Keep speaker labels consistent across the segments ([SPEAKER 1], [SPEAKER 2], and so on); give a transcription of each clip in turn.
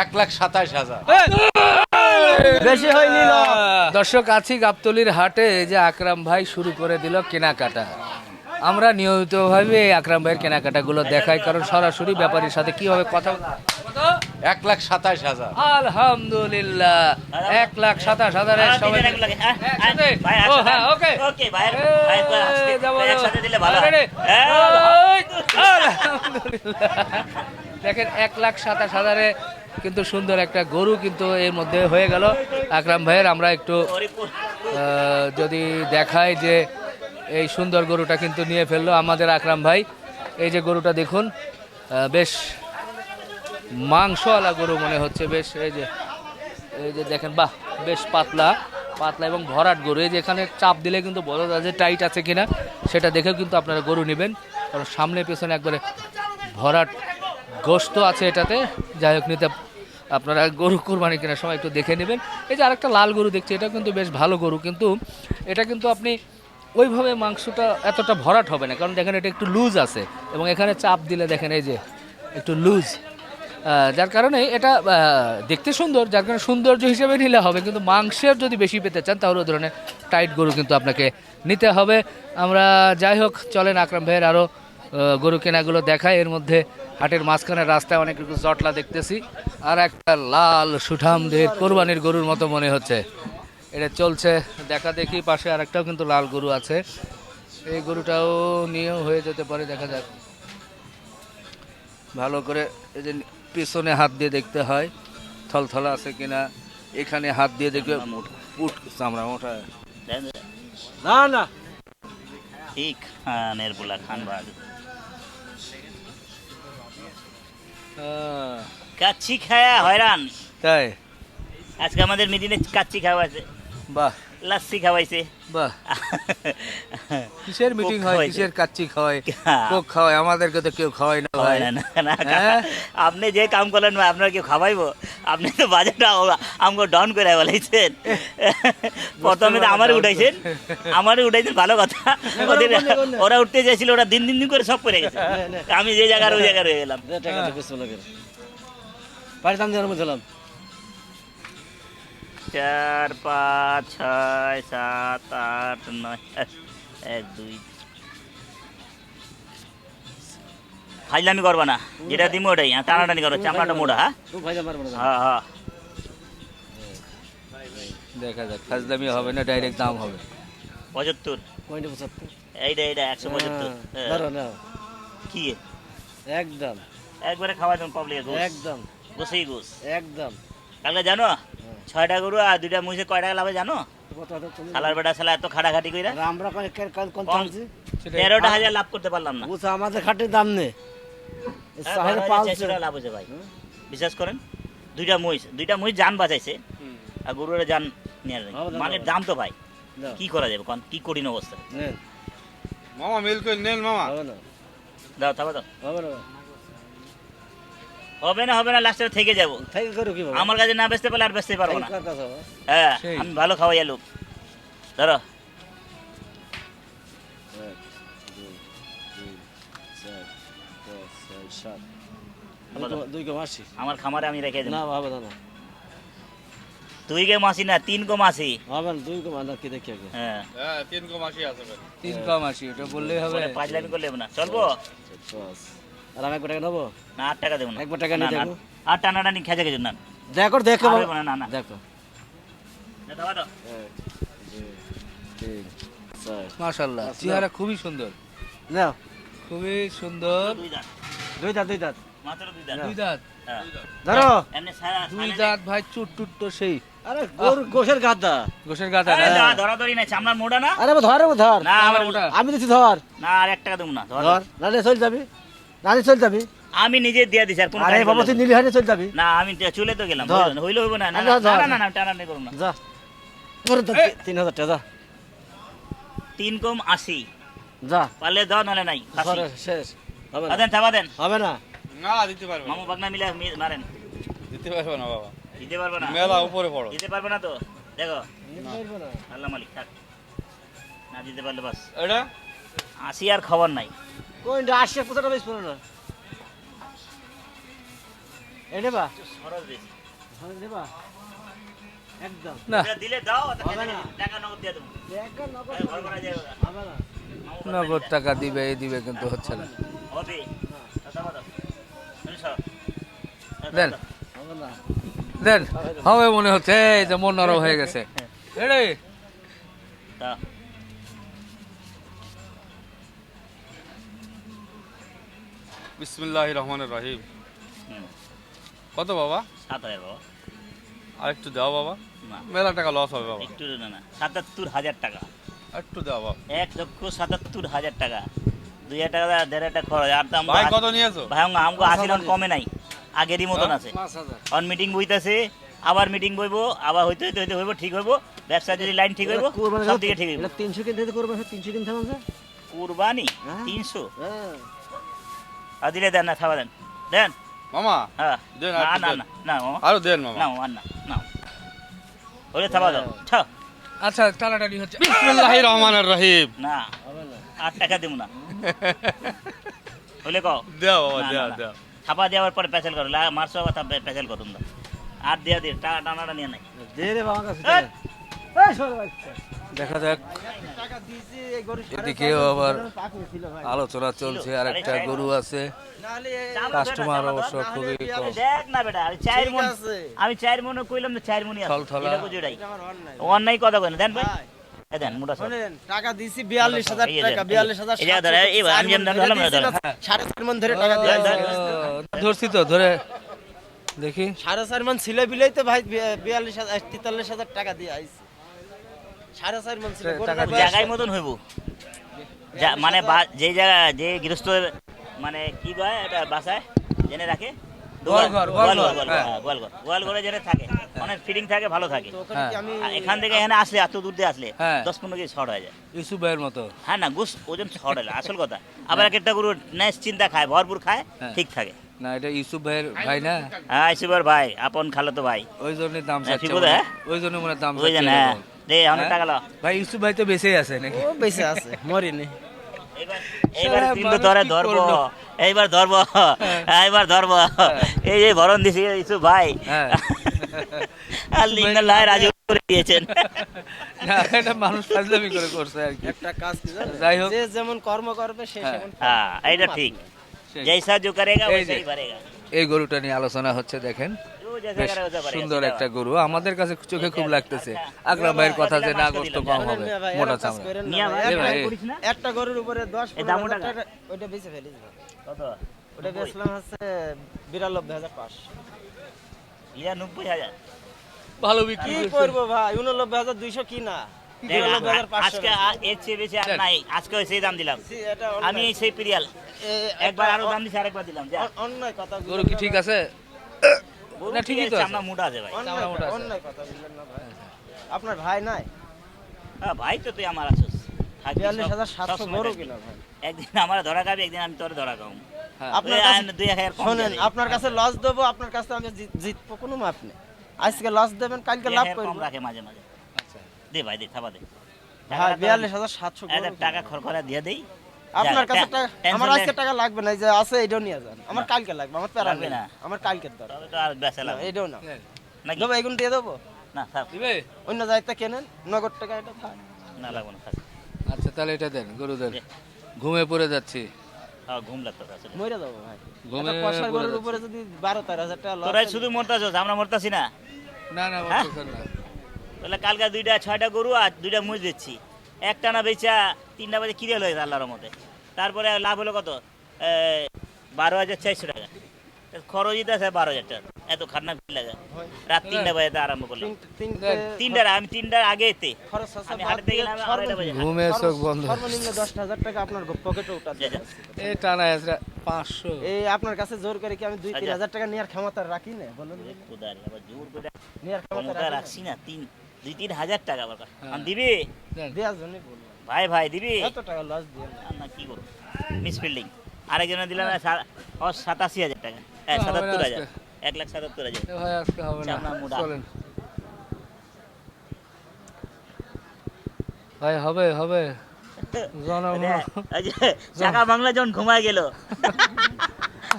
[SPEAKER 1] এক লাখ সাতাশ হাজার।
[SPEAKER 2] বেশি হয়নি
[SPEAKER 3] দর্শক আছি গাবতলির হাটে যে আকরাম ভাই শুরু করে দিল কেনাকাটা। আমরা নিয়মিতভাবে এই আকরাম ভাইয়ের কেনাকাটাগুলো দেখাই কারণ সরাসরি ব্যাপারীর সাথে কীভাবে কথা
[SPEAKER 1] এক লাখ সাতাশ হাজার।
[SPEAKER 3] আলহামদুলিল্লাহ। এক লাখ সাতাশ হাজারের সবাই হ্যাঁ? এই, আলহামদুলিল্লাহ। দেখেন এক লাখ সাতাশ হাজারে কিন্তু সুন্দর একটা গরু কিন্তু এর মধ্যে হয়ে গেল। আকরাম ভাইয়ের, আমরা একটু যদি দেখায় যে এই সুন্দর গরুটা কিন্তু নিয়ে ফেলল আমাদের আকরাম ভাই। এই যে গরুটা দেখুন বেশ মাংসওয়ালা গরু মনে হচ্ছে, বেশ, এই যে এই যে দেখেন, বাহ, বেশ পাতলা পাতলা এবং ভরাট গরু। এই যে এখানে চাপ দিলে কিন্তু বোঝা যায় যে টাইট আছে কিনা, সেটা দেখেও কিন্তু আপনারা গরু নেবেন। কারণ সামনে পেছনে একবারে ভরাট গোস্ত আছে এটাতে। যাই হোক, নিতে আপনারা গরু কোরবানি কেনার সময় একটু দেখে নেবেন। এই যে আরেকটা লাল গরু দেখছি, এটা কিন্তু বেশ ভালো গরু, কিন্তু এটা কিন্তু আপনি ওইভাবে মাংসটা এতটা ভরাট হবে না, কারণ দেখেন এটা একটু লুজ আছে, এবং এখানে চাপ দিলে দেখেন এই যে একটু লুজ। যার কারণে এটা দেখতে সুন্দর, যার কারণে সৌন্দর্য হিসেবে নিলে হবে, কিন্তু মাংসের যদি বেশি পেতে চান, তাহলে ধরনের টাইট গরু কিন্তু আপনাকে নিতে হবে। আমরা যাই হোক, চলেন আকরাম ভাইয়ের আরও গরু কেনাগুলো দেখায়। এর মধ্যে হাটের মাঝখানে রাস্তায় অনেক কিছু জটলা দেখতেছি। আর একটা লাল সুঠাম সুঠামদের কোরবানির গরুর মতো মনে হচ্ছে। এটা চলছে দেখা দেখি পাশে আরেকটাও কিন্তু লাল গরু আছে। এই গরুটাও নিয়েও হয়ে যেতে পারে দেখা যাক। ভালো করে এই যে পিছনে হাত দিয়ে দেখতে হয় থলথলা আছে কিনা। এখানে হাত দিয়ে দেখবে উঠ চামড়া মোটা।
[SPEAKER 2] না না।
[SPEAKER 4] ঠিক খানের বলা খান বাদ কাচ্চি খায়া হয়রান।
[SPEAKER 3] তাই?
[SPEAKER 4] আজকে আমাদের মিদিনে কাচ্চি খাওয়াছে
[SPEAKER 3] বাহ।
[SPEAKER 4] লাচ্ছি খাওয়াইছে।
[SPEAKER 3] বাহ। কিসের মিটিং হয়? কিসের কাচ্চি খাওয়ায়?
[SPEAKER 4] হ্যাঁ।
[SPEAKER 3] কোক খাওয়ায়? আমাদেরকে তো কেউ খাওয়ায় না ভাই। হ্যাঁ?
[SPEAKER 4] আপনি যে কাম করলেন আপনার কেউ খাওয়াইবো? আপনি তো বাজারটা আমাকে ডাউন করে বলেছেন প্রথমে তো আমারই উঠাইছেন। আমারই উঠাইছেন ভালো কথা। ওদের ওরা উঠতে চাইছিল ওরা দিন দিন দিন করে সব করে গেছে। আমি যে জায়গার ওই জায়গায় রয়ে গেলাম। চার পাঁচ ছয় সাত আট নয় এক দুই। ফাইজলামি করবা না। যেটা দিমো ওটাই হ্যাঁ টানাটানি করো চামড়াটা মোড়া হ্যাঁ? হ্যাঁ হ্যাঁ।
[SPEAKER 3] দেখা যাক ফাজদামি হবে না ডাইরেক্ট দাম হবে?
[SPEAKER 4] পঁচাত্তর।
[SPEAKER 2] পঁচাত্তর।
[SPEAKER 4] এইটা এইটা একশো পঁচাত্তর। হ্যাঁ।
[SPEAKER 2] না
[SPEAKER 4] কি?
[SPEAKER 2] একদম।
[SPEAKER 4] একবারে খাওয়া দেন পাবলিক
[SPEAKER 2] একদম।
[SPEAKER 4] গোসেই গোস।
[SPEAKER 2] একদম।
[SPEAKER 4] কালকে জানো? ছয়টা গরু আর দুইটা মুছে কয় টাকা লাভে জানো? সালার বেটা সালা এত খাটাখাটি কইরা।
[SPEAKER 2] আমরা
[SPEAKER 4] তেরোটা হাজার লাভ করতে পারলাম না।
[SPEAKER 2] বুঝছ আমাদের খাটের দাম নেই।
[SPEAKER 4] হ্যাঁ, লাভ হয়েছে ভাই। বিশ্বাস করেন দুইটা মহিষ দুইটা মহিষ যান বাঁচাইছে। আর গরুরা যান নিয়ে নেই।
[SPEAKER 2] হবে না,
[SPEAKER 4] মালের
[SPEAKER 2] হবে।
[SPEAKER 4] দাম তো ভাই। কি করা যাবে কোন? কি কঠিন অবস্থা?
[SPEAKER 1] মামা মিল করে নেন মামা।
[SPEAKER 4] দাও তবে দাও।
[SPEAKER 2] হবে না
[SPEAKER 4] হবে না লাস্টে থেকে যাব।
[SPEAKER 2] থেকে করো কি
[SPEAKER 4] আমার কাছে না বেচতে পারলে আর বেচতে পারব না।
[SPEAKER 2] কার কাছে হবে?
[SPEAKER 4] হ্যাঁ। আমি ভালো খাওয়াই লোক। ধরো। আমার খামারে আমি রেখে দেবো।
[SPEAKER 2] না হবে না না।
[SPEAKER 4] দুই কে মাসি না তিন কো মাসি।
[SPEAKER 2] হবে দুই আনা কি দেখি আগে
[SPEAKER 4] হ্যাঁ।
[SPEAKER 1] হ্যাঁ তিন কম আশি আছে
[SPEAKER 3] তিন আশি ওটা বললেই হবে।
[SPEAKER 4] পাঁচ লাখ করলে হবে না। চলবো।
[SPEAKER 2] আর আমি একবার টাকা নেব?
[SPEAKER 4] না আট টাকা দেবো না।
[SPEAKER 2] একবার টাকা
[SPEAKER 4] না,
[SPEAKER 2] নিয়ে দেখো।
[SPEAKER 4] আর টানাটানি না
[SPEAKER 2] দেখো দেখো। দেখো। এক।
[SPEAKER 3] মাশাল্লাহ চেহারা খুবই সুন্দর।
[SPEAKER 2] নাও।
[SPEAKER 3] খুবই সুন্দর।
[SPEAKER 4] দুই দাঁত।
[SPEAKER 2] দুই দাঁত দুই দাঁত।
[SPEAKER 4] মাত্র দুই দাঁত।
[SPEAKER 3] দুই দাঁত।
[SPEAKER 4] হ্যাঁ।
[SPEAKER 2] ধরো।
[SPEAKER 3] দুই দাঁত ভাই চুট টুট তো সেই।
[SPEAKER 2] আরে গরু গোসের গাদা।
[SPEAKER 3] গোসের গাদা
[SPEAKER 4] আরে
[SPEAKER 3] না
[SPEAKER 4] ধরা- চামড়ার না?
[SPEAKER 2] আরে ধর রে বাবা, ধর।
[SPEAKER 4] না, আমার।
[SPEAKER 2] আমি দিচ্ছি ধর।
[SPEAKER 4] না, আর এক টাকা দেবো না, ধর।
[SPEAKER 2] ধর। নালে চল যাবি। নালে চল যাবি?
[SPEAKER 4] আমি নিজে দিয়ে দিছি আর কোনো
[SPEAKER 2] আরে বাবা তুই
[SPEAKER 4] হবে
[SPEAKER 2] নিলি হারে চল যাবি?
[SPEAKER 4] না। আমি তে- চলে তো গেলাম। হইল হইল না না না, না, না, না, টানাটানি করুন না।
[SPEAKER 2] যা। তোর। তিন হাজার টাকা যা।
[SPEAKER 4] তিন কম আশি।
[SPEAKER 2] যা।
[SPEAKER 4] পারলে দাও নাহলে নাই।
[SPEAKER 2] শেষ। হবে না।
[SPEAKER 4] আদেন থাবা দেন
[SPEAKER 2] হবে না।
[SPEAKER 1] না দিতে পারবে
[SPEAKER 4] মামু বাগনা মিলে মারেন।
[SPEAKER 1] দিতে পারবে না বাবা।
[SPEAKER 4] দিতে পারবে না।
[SPEAKER 1] মেলা উপরে পড়ো।
[SPEAKER 4] দিতে পারবে না তো। দেখো।
[SPEAKER 2] নিতে পারব না।
[SPEAKER 4] আল্লাহ মালিক থাক। না দিতে পারলে বাস।
[SPEAKER 1] এটা?
[SPEAKER 4] আশি আর খবর নাই।
[SPEAKER 2] কোনটা আসছে কোথাটা বেশ
[SPEAKER 5] দেবা একদম।
[SPEAKER 3] না।
[SPEAKER 4] দিলে দাও। টাকা নগদ দিয়ে দেবো।
[SPEAKER 5] একদম নগদ
[SPEAKER 4] ঘর করা যাবে না।
[SPEAKER 3] নগদ টাকা দিবে এই দিবে কিন্তু হচ্ছে না। দেন।
[SPEAKER 5] হবে
[SPEAKER 3] দেন হবে মনে হচ্ছে এই যে মন নরম হয়ে গেছে। এরে
[SPEAKER 1] বিসমিল্লাহ রহমানের রহিম কত বাবা?
[SPEAKER 4] সাত হাজার বাবা।
[SPEAKER 1] আর একটু দাও বাবা। মেলা টাকা লস হবে বাবা।
[SPEAKER 4] একটু না না সাতাত্তর হাজার টাকা।
[SPEAKER 1] একটু দাও বাবা।
[SPEAKER 4] এক লক্ষ সাতাত্তর হাজার টাকা। দুই হাজার টাকা দেড় হাজার টাকা খরচ। আর দাম
[SPEAKER 1] ভাই কত নিয়েছো?
[SPEAKER 4] ভাই আমাকে আমগো আশি রন কমে নাই। আগেরই মতন আছে।
[SPEAKER 5] পাঁচ হাজার।
[SPEAKER 4] অন মিটিং বইতাছে। আবার মিটিং বইবো আবার হইতে হইতে হইতে হইব ঠিক হইবো। ব্যবসা যদি লাইন ঠিক হইবো সব দিকে ঠিক হইব।
[SPEAKER 5] এটা তিনশো কিনতে করবে তিনশো কিনতে হবে
[SPEAKER 4] কুরবানি?
[SPEAKER 5] হ্যাঁ।
[SPEAKER 4] তিনশো?
[SPEAKER 5] হ্যাঁ।
[SPEAKER 4] আর দিলে দেন না খাওয়া দেন। দেন?
[SPEAKER 1] মামা
[SPEAKER 4] হ্যাঁ।
[SPEAKER 1] দেন,
[SPEAKER 4] না
[SPEAKER 1] আর
[SPEAKER 4] না। না না মামা।
[SPEAKER 1] আরও দেন মামা।
[SPEAKER 4] না আর না না ওরে থাবা দাও। ছাও
[SPEAKER 3] আচ্ছা টানাটানি হচ্ছে।
[SPEAKER 1] বিসমিল্লাহ রহমানের রহিম।
[SPEAKER 4] না আট টাকা দেবো না। হলে কও।
[SPEAKER 1] দেও বাবা দেও। দেও।
[SPEAKER 4] থাপা দেওয়ার পরে পেছাল করো লা- মারছো থাপ পেছাল করুন না আর দিয়া দিয়ে টাকা টানাটা নিয়ে নাই।
[SPEAKER 5] দে রে বাবা কাছে
[SPEAKER 4] এই!
[SPEAKER 5] সরে বাচ্চা।
[SPEAKER 3] দেখা যাক।
[SPEAKER 5] টাকা দিয়েছি এই গরু সাড়ে
[SPEAKER 3] এদিকেও আবার আলোচনা চলছে আর একটা গরু আছে। কাস্টমার অবশ্য খুবই
[SPEAKER 5] নাহলে
[SPEAKER 3] কম।
[SPEAKER 4] দেখ না বেটা আমি চার মন চার মনে কইলাম চার
[SPEAKER 5] আমার অন্যায়।
[SPEAKER 4] কথা কই দেন ভাই।
[SPEAKER 5] টাকা দিছি বিয়াল্লিশ হাজার টাকা বিয়াল্লিশ হাজার। সাড়ে চার মন ধরে টাকা
[SPEAKER 3] ধরছি তো ধরে দেখি।
[SPEAKER 5] সাড়ে চার মন ছিল বিলেই তো ভাই বিয়াল্লিশ হাজার তেতাল্লিশ হাজার টাকা দিয়ে আইছি। সাড়ে চার মন ছিল
[SPEAKER 4] জায়গায় মতন হইব। মানে যে জায়গা যে গৃহস্থ মানে কি কয় এটা বাসায় জেনে রাখে?
[SPEAKER 3] হ্যাঁ।
[SPEAKER 4] হ্যাঁ, গোয়ালঘর। গোয়ালঘরে জেনে থাকে অনেক ফিটিং থাকে ভালো থাকে।
[SPEAKER 5] তো ওখানে কি আমি
[SPEAKER 4] আর এখান থেকে এখানে আসলে এত দূর দিয়ে আসলে
[SPEAKER 3] হ্যাঁ।
[SPEAKER 4] দশ পনেরো কেজি শর্ট হয়ে যায়।
[SPEAKER 3] ইউসুফ ভাইয়ের মতো।
[SPEAKER 4] হ্যাঁ না গোস ওজন শর্ট হলে আসল কথা। আবার একটা গরু চিন্তা খায় ভরপুর খায়
[SPEAKER 3] হ্যাঁ।
[SPEAKER 4] ঠিক থাকে।
[SPEAKER 3] না এটা ইউসুফ ভাইয়ের ভাই না?
[SPEAKER 4] হ্যাঁ আইসুবার ভাই আপন খালাতো ভাই।
[SPEAKER 3] ওই জন্য দাম
[SPEAKER 4] হ্যাঁ, হ্যাঁ?
[SPEAKER 3] ওই জন্য মনে দাম
[SPEAKER 4] ওই যে
[SPEAKER 3] চাচ্ছে
[SPEAKER 4] না
[SPEAKER 3] এরকম। হ্যাঁ? ভাই ইউসুফ ভাই তো আছে নাকি?
[SPEAKER 5] বেঁচে আছে মরিনি।
[SPEAKER 4] এইবার কিন্তু ধরে ধরবো। এইবার ধরবো। হ্যাঁ। এইবার ধরবো। হ্যাঁ। এই যে ভরণ দিছি ভাই। করে দিয়েছেন।
[SPEAKER 3] মানুষ ফাজলামি করে করছে আর কি।
[SPEAKER 5] একটা কাজ
[SPEAKER 3] যাই হোক।
[SPEAKER 5] যেমন কর্ম করবে সে
[SPEAKER 3] হ্যাঁ।
[SPEAKER 5] এটা
[SPEAKER 4] ঠিক। যেই সাহায্য করেগা।
[SPEAKER 3] এই গরুটা নিয়ে আলোচনা হচ্ছে দেখেন। বেশ সুন্দর একটা গরু। আমাদের কাছে চোখে খুব লাগতেছে। আকরাম ভাইয়ের কথা যে না গোস্ত কম হবে মোটা চামড়া।
[SPEAKER 5] একটা গরুর উপরে দশ ওইটা বেঁচে
[SPEAKER 4] ফেলি
[SPEAKER 5] ওটা বেচলাম হচ্ছে
[SPEAKER 3] ভালো বিক্রি
[SPEAKER 5] ভাই?
[SPEAKER 4] আজকে দাম দিলাম। একবার
[SPEAKER 5] কথা
[SPEAKER 3] গরু কি ঠিক আছে? না, ঠিকই তো আছে।
[SPEAKER 4] চামড়া মোটা আছে ভাই।
[SPEAKER 5] অন্যায়
[SPEAKER 3] চামড়া মোটা আছে।
[SPEAKER 5] অন্যায় কথা বললেন না ভাই। আপনার ভাই নাই?
[SPEAKER 4] হ্যাঁ, ভাই তো তুই আমার আছিস। থাকবি
[SPEAKER 5] বিয়াল্লিশ হাজার সাতশো গরু কিনা ভাই?
[SPEAKER 4] একদিন আমার ধরা খাবি একদিন আমি তোর ধরা খাব
[SPEAKER 3] হ্যাঁ।
[SPEAKER 5] আপনার কাছে শোনেন আপনার লস দেবো আপনার কাছে আমি জিতবো কোনো মাপ নেই। আজকে লস দেবেন কালকে লাভ
[SPEAKER 4] হাজার কম
[SPEAKER 5] করব
[SPEAKER 4] রাখে মাঝে মাঝে।
[SPEAKER 3] আচ্ছা।
[SPEAKER 4] দে ভাই দে থাবা দে।
[SPEAKER 5] ভাই বিয়াল্লিশ হাজার সাতশো
[SPEAKER 4] হাজার টাকা খরখরা দিয়ে দেই।
[SPEAKER 5] আপনার কাছে আমার আজকে টাকা লাগবে না যে আছে এটাও নিয়ে যান। আমার কালকে লাগবে আমার প্যারা
[SPEAKER 4] লাগবে না।
[SPEAKER 5] আমার কালকের দরকার
[SPEAKER 4] আর বেচা লাগবে
[SPEAKER 5] এটাও না দেবো এগুলো দিয়ে দেবো?
[SPEAKER 4] না থাক।
[SPEAKER 5] অন্য জায়গাতে কেনেন নগদ টাকা এটা থাক।
[SPEAKER 4] না লাগবে না থাক।
[SPEAKER 3] আচ্ছা তাহলে এটা দেন গরু দেন ঘুমে পড়ে যাচ্ছি।
[SPEAKER 4] হ্যাঁ ঘুম লাগতো
[SPEAKER 5] মরে যাব ভাই।
[SPEAKER 3] ঘুমে
[SPEAKER 5] পয়সার গরুর উপরে যদি বারো তেরো হাজার টাকা
[SPEAKER 4] তোরাই শুধু মরতাছ আমরা মরতাছি না।
[SPEAKER 3] না না
[SPEAKER 4] হ্যাঁ?
[SPEAKER 3] না।
[SPEAKER 4] তাহলে কালকে দুইটা ছয়টা গরু আর দুইটা মুজ দিচ্ছি। একটা না বেচা তিনটা বাজে কিনে হলো আল্লাহর মতে তারপরে লাভ হলো কত? বারো হাজার চারশো টাকা। খরচ দিতে আছে বারো হাজার টাকা। এত খান্না ভিড় লাগে। রাত তিনটা বাজে আরম্ভ করলাম। তিনটার আমি তিনটার আগে এতে। আমি
[SPEAKER 5] বাদ
[SPEAKER 4] গেলাম আড়াইটা বাজে
[SPEAKER 3] ঘুমে চোখ বন্ধ।
[SPEAKER 5] সর্বনিম্ন দশ হাজার টাকা আপনার পকেটে উঠা
[SPEAKER 4] যা।
[SPEAKER 3] টানা পাঁচশো।
[SPEAKER 5] এই আপনার কাছে জোর করে কি আমি দুই তিন
[SPEAKER 4] আচ্ছা।
[SPEAKER 5] হাজার টাকা নেওয়ার ক্ষমতা রাখি না? বলুন।
[SPEAKER 4] আবার জোর করে
[SPEAKER 5] নেওয়ার ক্ষমতা
[SPEAKER 4] রাখছি না। তিন দুই তিন হাজার টাকা আবার
[SPEAKER 3] হ্যাঁ।
[SPEAKER 4] দিবি?
[SPEAKER 5] দেওয়ার জন্যই বললাম
[SPEAKER 4] ভাই ভাই দিবি?
[SPEAKER 5] এত টাকা লস দিয়ে না।
[SPEAKER 4] কি করব? মিস ফিল্ডিং আরেকজনে দিলাম ও সাতাশি হাজার টাকা। হ্যাঁ সাতাত্তর হাজার। এক লাখ সাতাত্তর হাজার।
[SPEAKER 3] ভাই আজকে হবে না। চলেন। ভাই হবে হবে।
[SPEAKER 4] চাকা বাংলা যখন ঘুমায় গেল।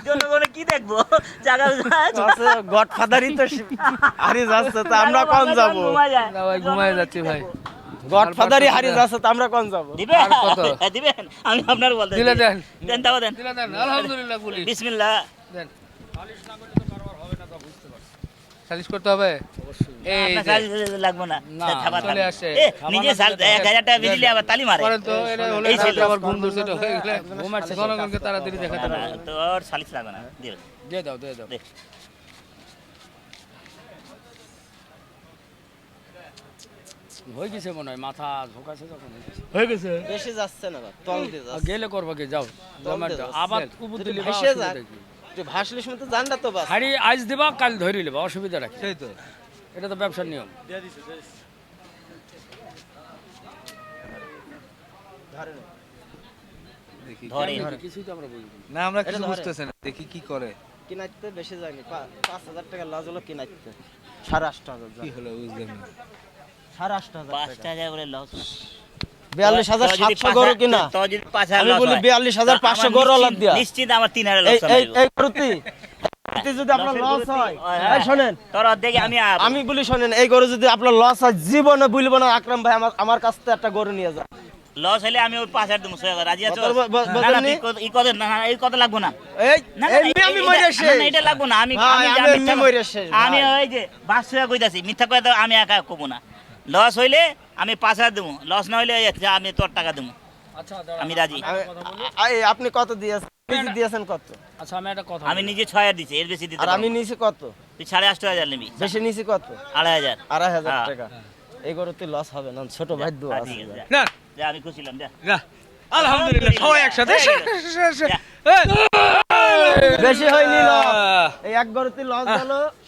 [SPEAKER 4] জনগণে কি দেখব? জায়গা
[SPEAKER 5] গড ফাদারই তো হারিয়ে যাচ্ছে তো আমরা কোন যাব?
[SPEAKER 4] ঘুমায় যায়।
[SPEAKER 6] ঘুমায় যাচ্ছি ভাই।
[SPEAKER 5] গড ফাদারই হারিয়ে যাচ্ছে তো আমরা কোন যাব?
[SPEAKER 4] দিবেন?
[SPEAKER 6] আর কত?
[SPEAKER 4] হ্যাঁ, দিবেন। আমি আপনার বলতে
[SPEAKER 6] দিলে দেন।
[SPEAKER 4] দেন তাও দেন।
[SPEAKER 6] দিলে দেন। আলহামদুলিল্লাহ পুলিশ।
[SPEAKER 4] বিসমিল্লাহ।
[SPEAKER 6] দেন। সালিশ করতে হবে? এই
[SPEAKER 4] আপনার
[SPEAKER 6] যে,
[SPEAKER 4] সাহায্য লাগবো না।
[SPEAKER 6] না,
[SPEAKER 4] থাবা,
[SPEAKER 6] চলে আসে।
[SPEAKER 4] নিজে সাল- এক হাজার টাকা বেশি দিলে আবার তালি মারে।
[SPEAKER 6] করেন তো এটা হলে
[SPEAKER 4] এই।
[SPEAKER 6] আবার ঘুম ধরছে এটা হয়ে গেলে জনগণকে তাড়াতাড়ি দেখাতে
[SPEAKER 4] না, না,
[SPEAKER 6] পারবে
[SPEAKER 4] তোর সালিশ লাগবে না। দিও।
[SPEAKER 6] দিয়ে দাও দিয়ে দাও। হয়ে গেছে মনে হয় মাথা ঝোকাছে যখন
[SPEAKER 5] হয়ে গেছে বেশি যাচ্ছে না তল দিয়ে যাচ্ছে।
[SPEAKER 6] গেলে করবা কি? যাও। আবার কুবুর দিলে
[SPEAKER 5] ভেসে। ভাসলে সময় তো জানটা তো বাস
[SPEAKER 6] হাড়ি আজ দিবা কাল ধরে নেবা অসুবিধা রাখি।
[SPEAKER 3] সেই তো।
[SPEAKER 6] এটা তো ব্যবসার নিয়ম।
[SPEAKER 3] দেখি
[SPEAKER 4] ধরে
[SPEAKER 6] কিছুই তো আমরা বুঝি না।
[SPEAKER 3] না আমরা কিছু বুঝতেছি না দেখি কি করে।
[SPEAKER 5] কিনাইতে বেশি যায়নি পাঁচ হাজার টাকা লজ হলো কিনাইতে। সাড়ে আট হাজার
[SPEAKER 3] কি হলো না।
[SPEAKER 5] সাড়ে আট হাজার
[SPEAKER 4] পাঁচটা হাজার করে লস
[SPEAKER 5] বিয়াল্লিশ হাজার সাতশো গরু কিনা?
[SPEAKER 4] তো যদি পাঁচ হাজার
[SPEAKER 5] আমি বলি 42,000
[SPEAKER 4] তো
[SPEAKER 5] 500
[SPEAKER 4] আমার
[SPEAKER 5] গরু আলাদ দিয়া।
[SPEAKER 4] নিশ্চিত আমার তিন হাজার
[SPEAKER 5] এই
[SPEAKER 4] loss
[SPEAKER 5] এই
[SPEAKER 4] হবে।
[SPEAKER 5] এই গরুতে গরুতে যদি আপনার লস হয় এই। শোনেন।
[SPEAKER 4] আমি
[SPEAKER 5] আমি বলি শোনেন এই গরু যদি আপনার লস হয় জীবনে বলব না আকরাম ভাই আমার আমার কাছ থেকে একটা গরু নিয়ে যান।
[SPEAKER 4] লস হলে আমি ওই পাঁচ হাজার রাজি আছো? এই না কত লাগবো না? না,
[SPEAKER 5] আমি
[SPEAKER 4] এটা- লাগবো না আমি। ওই যে বাস কইতাছি মিথ্যা কথা আমি একা কমু না। লস হইলে আমি পাঁচ হাজার দেবো লস না হইলে যা আমি তোর টাকা দেবো
[SPEAKER 6] আচ্ছা
[SPEAKER 4] আমি রাজি।
[SPEAKER 5] আপনি কত দিয়েছেন? দিয়েছেন কত?
[SPEAKER 6] আচ্ছা আমি একটা কথা
[SPEAKER 4] আমি নিজে ছয় হাজার দিচ্ছি এর বেশি দিতে
[SPEAKER 5] আর আমি
[SPEAKER 4] না।
[SPEAKER 5] কত?
[SPEAKER 4] তুই সাড়ে আটশো হাজার নিবি।
[SPEAKER 5] বেশি নিয়েছি কত?
[SPEAKER 4] আড়াই হাজার।
[SPEAKER 5] আড়াই হাজার
[SPEAKER 4] হ্যাঁ।
[SPEAKER 5] টাকা। এই গরুতে লস হবে না ছোট ভাই দু আছে।
[SPEAKER 4] ঠিক আছে, যা।
[SPEAKER 3] না।
[SPEAKER 4] যা আমি খুশিলাম যা।
[SPEAKER 3] আলহামদুলিল্লাহ সবাই একসাথে।
[SPEAKER 5] বেশি হয়নি এই এক গরুতে লস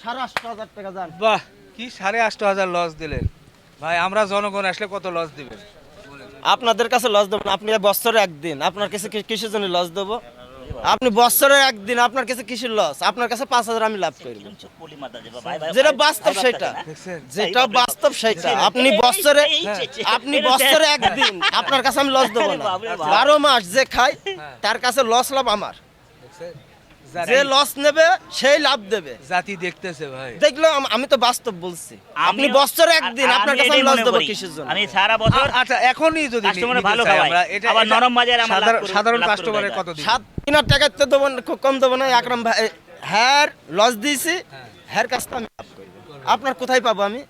[SPEAKER 5] সাড়ে আটশো হাজার টাকা যান
[SPEAKER 3] বাহ কি সাড়ে আটশো হাজার লস দিলেন। ভাই আমরা জনগণ আসলে কত লস দিবেন?
[SPEAKER 5] আপনাদের কাছে লস দেবো আপনি বছরে একদিন আপনার কাছে কিসের জন্য লস দেবো? আপনি বছরে একদিন আপনার কাছে কিসের লস আপনার কাছে পাঁচ হাজার আমি লাভ
[SPEAKER 4] ভাই,
[SPEAKER 5] যেটা বাস্তব সেটা। যেটা বাস্তব সেটা। আপনি বছরে আপনি বছরে একদিন আপনার কাছে আমি লস দেবো না। বারো মাস যে খাই তার কাছে লস লাভ আমার। যে লস নেবে সেই লাভ দেবে।
[SPEAKER 3] জাতি দেখতেছে ভাই।
[SPEAKER 5] দেখল আমি তো বাস্তব বলছি। আপনি বছরে একদিন আপনার কাছে লস দেবো। কিসের জন্য?
[SPEAKER 4] আমি সারা বছর
[SPEAKER 3] আচ্ছা এখনই যদি
[SPEAKER 4] কাস্টমারে ভালো খাওয়াই।
[SPEAKER 3] এটা-
[SPEAKER 4] আবার নরম বাজারে আমরা
[SPEAKER 3] সাধারণ- কাস্টমারের কত দিন
[SPEAKER 5] সাত কিনার টাকা তো দেবো কম দেবো না একরাম ভাই হ্যার লস দিয়েছি হ্যার কাছ আমি লাভ করব আপনার কোথায় পাবো আমি?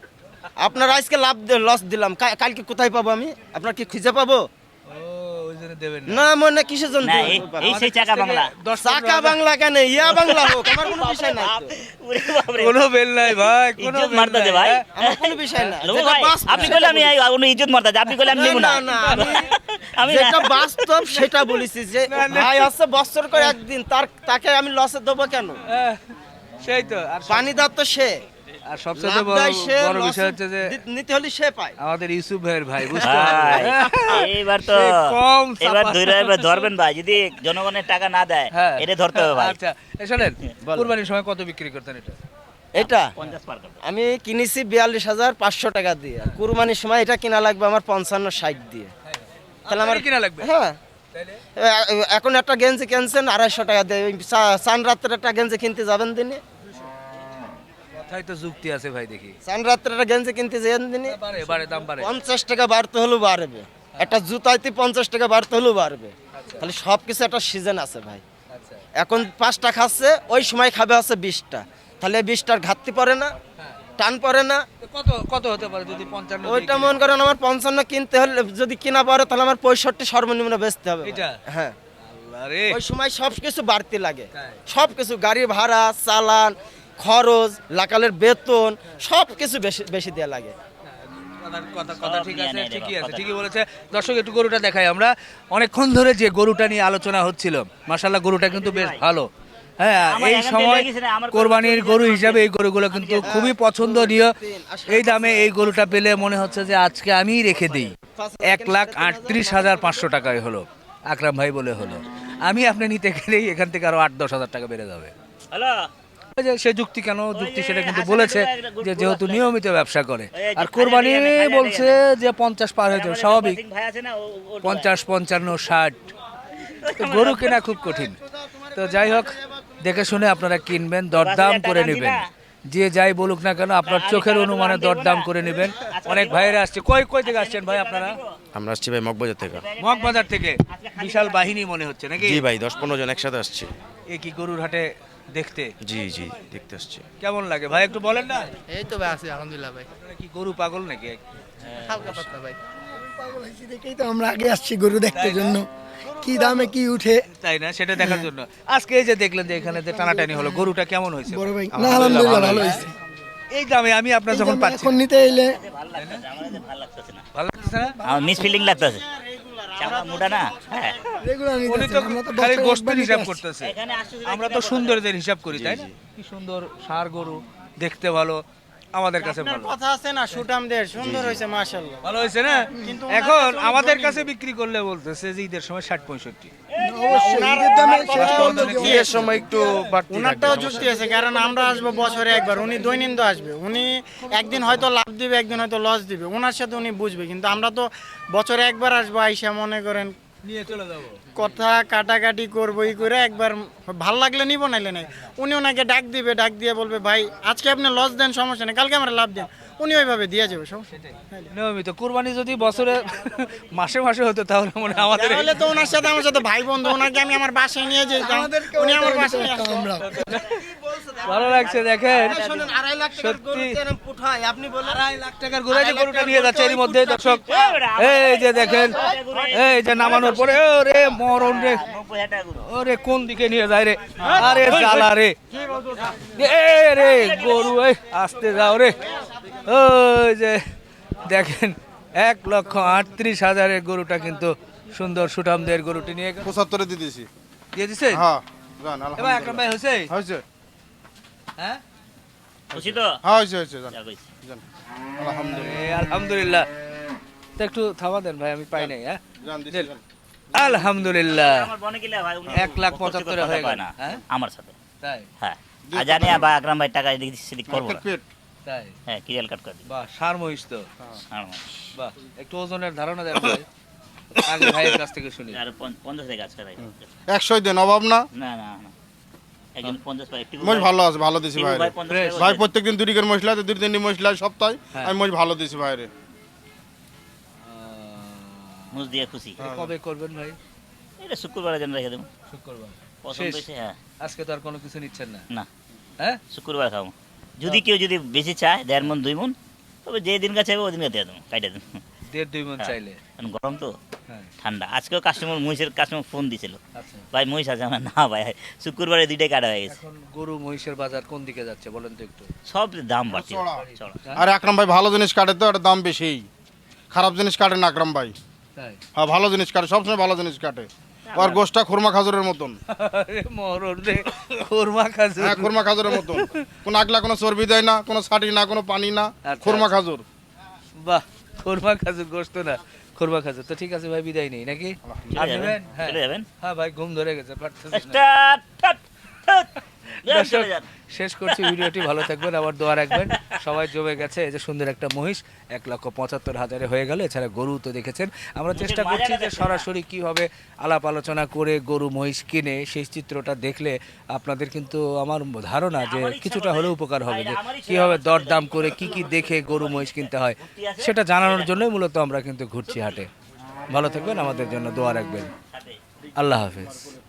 [SPEAKER 5] আপনার আজকে লাভ লস দিলাম কালকে কোথায় পাবো আমি? আপনার কি খুঁজে পাবো
[SPEAKER 3] ও ওই জন্য দেবেন না।
[SPEAKER 5] না মনে কিসের জন্য
[SPEAKER 4] এই- এই সেই চাকা বাংলা।
[SPEAKER 5] চাকা বাংলা কেন? ইয়া বাংলা হোক আমার কোনো বিষয় নাই তো।
[SPEAKER 4] ওরে বাপরে।
[SPEAKER 3] কোনো বেল নাই ভাই কোনো
[SPEAKER 4] ইজ্জত
[SPEAKER 3] বেল
[SPEAKER 4] ভাই।
[SPEAKER 3] হ্যাঁ?
[SPEAKER 5] আমার কোনো বিষয়
[SPEAKER 4] আপনি
[SPEAKER 5] সেটা
[SPEAKER 4] কইলে আমি
[SPEAKER 5] বলছি।
[SPEAKER 4] ইজ্জত মারতাছে আপনি কইলে আমি নেব না।
[SPEAKER 5] না, না, আমি
[SPEAKER 4] আমি
[SPEAKER 5] যেটা বাস্তব সেটা বলেছি যে। ভাই হচ্ছে বছর করে একদিন তার তাকে আমি লসে দেবো কেন?
[SPEAKER 3] হ্যাঁ, সেই তো আর
[SPEAKER 5] পানি দাও তো সে।
[SPEAKER 3] আর সবচেয়ে বড় বিষয় হচ্ছে যে
[SPEAKER 5] নিতে হলে সে পায়।
[SPEAKER 3] আমাদের ইউসুফ ভাইয়ের ভাই বুঝতে
[SPEAKER 4] এইবার তো
[SPEAKER 3] কম
[SPEAKER 4] এবার ধরে এবার ধরবেন ভাই যদি জনগণের টাকা না দেয়
[SPEAKER 3] হ্যাঁ।
[SPEAKER 4] এটা ধরতে হবে ভাই।
[SPEAKER 3] আচ্ছা এ শোনেন কুরবানির সময় কত বিক্রি করতেন এটা?
[SPEAKER 5] এটা? আমি কিনেছি বিয়াল্লিশ হাজার পাঁচশো টাকা দিয়ে। কুরবানির সময় এটা কিনা লাগবে আমার পঞ্চান্ন ষাট দিয়ে। তাহলে আমার
[SPEAKER 3] কিনা লাগবে?
[SPEAKER 5] হ্যাঁ। এখন একটা গেঞ্জি কিনছেন আড়াইশো টাকা দিয়ে। চান রাত্রে একটা গেঞ্জি কিনতে যাবেন দিনে।
[SPEAKER 3] কথাই তো যুক্তি আছে ভাই দেখি।
[SPEAKER 5] চান রাত্রে গেঞ্জি কিনতে যাবেন দিনে
[SPEAKER 3] বাড়ে বাড়ে দাম বাড়ে
[SPEAKER 5] পঞ্চাশ টাকা বাড়তে হলেও বাড়বে। একটা জুতাইতে পঞ্চাশ টাকা বাড়তে হলেও বাড়বে। তাহলে সব কিছু একটা সিজন আছে ভাই।
[SPEAKER 3] আচ্ছা।
[SPEAKER 5] এখন পাঁচটা খাচ্ছে ওই সময় খাবে হচ্ছে বিশটা। তাহলে বিশটার ঘাটতি পড়ে না টান পড়ে না।
[SPEAKER 3] কত কত হতে পারে যদি পঞ্চান্ন
[SPEAKER 5] ওইটা মনে করেন আমার পঞ্চান্ন কিনতে হলে যদি কিনা পড়ে তাহলে আমার পঁয়ষট্টি সর্বনিম্ন বেচতে হবে
[SPEAKER 3] এটা?
[SPEAKER 5] হ্যাঁ। ওই সময় সব কিছু বাড়তি লাগে? সব কিছু গাড়ি ভাড়া চালান খরচ লাকালের বেতন সব কিছু বেশি বেশি দেওয়া লাগে।
[SPEAKER 3] কথা কথা কথা ঠিক
[SPEAKER 4] নিয়ে
[SPEAKER 3] আছে ঠিকই আছে ঠিকই বলেছে। দর্শক একটু গরুটা দেখাই আমরা। অনেকক্ষণ ধরে যে গরুটা নিয়ে আলোচনা হচ্ছিল গরুটা কিন্তু বেশ ভালো। হ্যাঁ এই সময় কোরবানির গরু হিসাবে এই গরুগুলো কিন্তু খুবই পছন্দনীয়। এই দামে এই গরুটা পেলে মনে হচ্ছে যে আজকে আমিই রেখে দিই। এক লাখ আটত্রিশ হাজার পাঁচশো টাকায় হলো আকরাম ভাই বলে হলো। আমি আপনি নিতে গেলেই এখান থেকে আরও আট দশ হাজার টাকা বেড়ে যাবে।
[SPEAKER 4] হ্যালো?
[SPEAKER 3] সে যুক্তি কেন যুক্তি সেটা কিন্তু বলেছে যে যেহেতু নিয়মিত ব্যবসা করে। আর কোরবানি বলছে যে পঞ্চাশ পার হয়ে যাবে স্বাভাবিক। পঞ্চাশ পঞ্চান্ন ষাট। গরু কেনা খুব কঠিন। তো যাই হোক দেখে শুনে আপনারা কিনবেন দরদাম করে নেবেন। যে যাই বলুক না কেন আপনার চোখের অনুমানে দরদাম করে নেবেন। অনেক
[SPEAKER 4] দেবো।
[SPEAKER 3] ভাইয়েরা আসছে। কই কই থেকে আসছেন ভাই আপনারা?
[SPEAKER 7] আমরা আসছি ভাই মগবাজার থেকে।
[SPEAKER 3] মগবাজার থেকে। বিশাল বাহিনী মনে হচ্ছে নাকি?
[SPEAKER 7] জি ভাই দশ পনেরো জন একসাথে আসছি।
[SPEAKER 3] এ কি গরুর হাটে দেখতে?
[SPEAKER 7] জি জি দেখতে আসছি।
[SPEAKER 3] কেমন লাগে? ভাই একটু বলেন না?
[SPEAKER 8] এই তো ভাই আছি আলহামদুলিল্লাহ ভাই।
[SPEAKER 3] আপনারা কি গরু পাগল নাকি?
[SPEAKER 8] হালকা পাতলা ভাই।
[SPEAKER 2] পাগল হয়েছি দেখেই তো আমরা আগে আসছি গরু দেখতে জন্য। কি দামে কি উঠে?
[SPEAKER 3] তাই না? সেটা দেখার জন্য। আজকে এই যে দেখলেন যে এখানে যে টানাটানি হলো গরুটা কেমন হয়েছে?
[SPEAKER 2] বড় ভাই না আলহামদুলিল্লাহ ভালো হয়েছে।
[SPEAKER 3] এই দামে আমি আপনার যখন পাচ্ছি।
[SPEAKER 2] এখন নিতে এলে
[SPEAKER 4] ভালো লাগতেছে না।
[SPEAKER 3] ভালো লাগতেছে না?
[SPEAKER 4] মিস ফিলিং লাগতেছে। চামড়া মোটা না? হ্যাঁ।
[SPEAKER 3] উনি
[SPEAKER 2] আমরা তো
[SPEAKER 3] খালি গোষ্ঠীর হিসাব করতেছে। আমরা তো সৌন্দর্যের হিসাব করি তাই না? কি সুন্দর সার গরু দেখতে ভালো। আমাদের কাছে ভালো।
[SPEAKER 9] কথা আছে না সুটামদের সুন্দর হয়েছে মাশাল্লাহ
[SPEAKER 3] ভালো হয়েছে না? এখন আমাদের কাছে বিক্রি করলে বলতেছে যে ঈদের সময় ষাট পঁয়ষট্টি।
[SPEAKER 2] অবশ্যই ঈদের দামে সেটা
[SPEAKER 3] ওনার
[SPEAKER 2] অন্য
[SPEAKER 3] কি
[SPEAKER 2] কেউ-
[SPEAKER 7] এর সময় একটু
[SPEAKER 9] ওনারটাও যুক্তি আছে কারণ আমরা আসব বছরে একবার উনি দৈনন্দিন আসবে। উনি একদিন হয়তো লাভ দিবে একদিন হয়তো লস দিবে। ওনার সাথে উনি বুঝবে কিন্তু আমরা তো বছরে একবার আসব আইসা মনে করেন
[SPEAKER 3] নিয়ে চলে যাব।
[SPEAKER 9] কথা কাটাকাটি করব ই করে একবার ভালো লাগলে নিব নাইলে নাই। উনি ওনাকে ডাক দিবে ডাক দিয়ে বলবে ভাই আজকে আপনি লস দেন সমস্যা নেই কালকে আমরা লাভ দেন উনি ওইভাবে দিয়ে যাবে সমস্যা।
[SPEAKER 3] নিয়মিত কুরবানি যদি বছরে মাসে মাসে হতো তাহলে মনে হয় আমাদের
[SPEAKER 9] তাহলে তো ওনার সাথে আমার সাথে ভাই বন্ধু ওনাকে আমি আমার বাসায় নিয়ে যেতাম। উনি আমার বাসায়।
[SPEAKER 2] আমরা
[SPEAKER 3] ভালো লাগছে দেখেন।
[SPEAKER 5] আড়াই লাখ টাকার গরু
[SPEAKER 3] সত্যি।
[SPEAKER 5] আপনি বলেন।
[SPEAKER 3] আড়াই লাখ টাকার গরুটা নিয়ে যাচ্ছে এর মধ্যে দর্শক। এই যে দেখেন। এই যে নামানোর পরে ওরে মরণ রে। ওরে কোন দিকে নিয়ে যায় রে? আরে জ্বালা রে। রে গরু আসতে যাও রে। ওই যে দেখেন এক লক্ষ আটত্রিশ হাজারের গরুটা কিন্তু সুন্দর সুঠামদের গরুটি নিয়ে।
[SPEAKER 10] পঁচাত্তরে দিয়ে দিয়েছি।
[SPEAKER 3] দিয়ে দিছে?
[SPEAKER 10] হ্যাঁ জান
[SPEAKER 3] এবার ভাই হয়েছে?
[SPEAKER 10] হয়েছে।
[SPEAKER 3] হ্যাঁ?
[SPEAKER 4] খুশি তো?
[SPEAKER 10] হ্যাঁ হয়েছে হয়েছে আলহামদুলিল্লাহ।
[SPEAKER 3] একটু থামা দেন ভাই আমি পাই নাই হ্যাঁ। আলহামদুলিল্লাহ।
[SPEAKER 4] আমার বনে গেলে ভাই
[SPEAKER 3] এক লাখ
[SPEAKER 4] করে
[SPEAKER 3] হয়ে গেল।
[SPEAKER 4] না।
[SPEAKER 3] হ্যাঁ?
[SPEAKER 4] আমার সাথে।
[SPEAKER 3] তাই?
[SPEAKER 4] হ্যাঁ। বা আকরাম ভাই টাকা এদিক করব
[SPEAKER 3] তাই?
[SPEAKER 4] হ্যাঁ কাট করে দিই।
[SPEAKER 3] বাহ সার মহিষ তো
[SPEAKER 4] আর
[SPEAKER 3] বাহ একটু ওজনের ধারণা দেন আগে ভাইয়ের কাছ থেকে শুনি।
[SPEAKER 4] আর পঞ্চ- পঞ্চাশ টাকা আজকে ভাই।
[SPEAKER 10] একশোই দেন অভাব না।
[SPEAKER 4] না না না। একজন ভাই
[SPEAKER 10] ভালো আছে ভালো দিছি ভাইরে।
[SPEAKER 4] ভাই
[SPEAKER 10] ভাই প্রত্যেকদিন দুই দিকের মশলা দুই তিনটি মশলা সপ্তাহে।
[SPEAKER 3] হ্যাঁ।
[SPEAKER 10] আমি মোষ ভালো দিছি ভাইরে।
[SPEAKER 4] মুজ দিয়ে খুশি।
[SPEAKER 3] কবে করবেন ভাই?
[SPEAKER 4] এটা শুক্রবারের জন্য রেখে দেবো।
[SPEAKER 3] শুক্রবার।
[SPEAKER 4] পছন্দ হয়েছে হ্যাঁ।
[SPEAKER 3] আজকে তো আর কোনো কিছু নিচ্ছেন না?
[SPEAKER 4] না।
[SPEAKER 3] হ্যাঁ?
[SPEAKER 4] শুক্রবার খাব। যদি কেউ যদি বেশি চায় দেড় মন দুই মন তবে যে দিন কাছে ওই দিন দিয়ে দেবো। কাইটে দেবো।
[SPEAKER 3] দেড় দুই মন
[SPEAKER 4] হ্যাঁ।
[SPEAKER 3] চাইলে।
[SPEAKER 4] কারণ গরম তো।
[SPEAKER 3] হ্যাঁ।
[SPEAKER 4] ঠান্ডা। আজকেও কাস্টমার মহিষের কাস্টমার ফোন দিছিল।
[SPEAKER 3] আচ্ছা।
[SPEAKER 4] ভাই মহিষ আছে আমার। না ভাই শুক্রবারে দুইটাই কাটা হয়ে গেছে।
[SPEAKER 3] গরু মহিষের বাজার কোন দিকে যাচ্ছে বলেন তো একটু?
[SPEAKER 4] সব দাম বাড়ছে।
[SPEAKER 10] আর আকরাম ভাই ভালো জিনিস কাটে তো এটা দাম বেশি। খারাপ জিনিস কাটে না আকরাম ভাই। হ্যাঁ ভালো জিনিস কাটে সবসময় ভালো জিনিস কাটে। আর গোষ্ঠটা খুরমা খাজুরের মতন।
[SPEAKER 3] খুরমা খাজুর।
[SPEAKER 10] হ্যাঁ খুরমা খাজুরের মতন। কোনো আগলা কোনো চর্বি দেয় না কোনো ছাটি না কোনো পানি না
[SPEAKER 3] আচ্ছা,
[SPEAKER 10] খুরমা
[SPEAKER 3] আচ্ছা।
[SPEAKER 10] খাজুর।
[SPEAKER 3] বাহ খুরমা খাজুর গোস্ত না খুরমা খাজুর। তো ঠিক আছে ভাই বিদায় নেই নাকি? আর নেবেন? হ্যাঁ। হ্যাঁ ভাই ঘুম ধরে গেছে দর্শক, শেষ করছি ভিডিওটি ভালো থাকবেন আবার দোয়া রাখবেন। সবাই জমে গেছে এই যে সুন্দর একটা মহিষ এক লক্ষ পঁচাত্তর হাজারে হয়ে গেল এছাড়া গরু তো দেখেছেন। আমরা চেষ্টা করছি যে সরাসরি কীভাবে আলাপ আলোচনা করে গরু মহিষ কিনে সেই চিত্রটা দেখলে আপনাদের কিন্তু আমার ধারণা যে কিছুটা হলেও উপকার হবে যে কীভাবে দরদাম করে কি কি দেখে গরু মহিষ কিনতে হয় সেটা জানানোর জন্যই মূলত আমরা কিন্তু ঘুরছি হাটে। ভালো থাকবেন আমাদের জন্য দোয়া রাখবেন। আল্লাহ হাফেজ।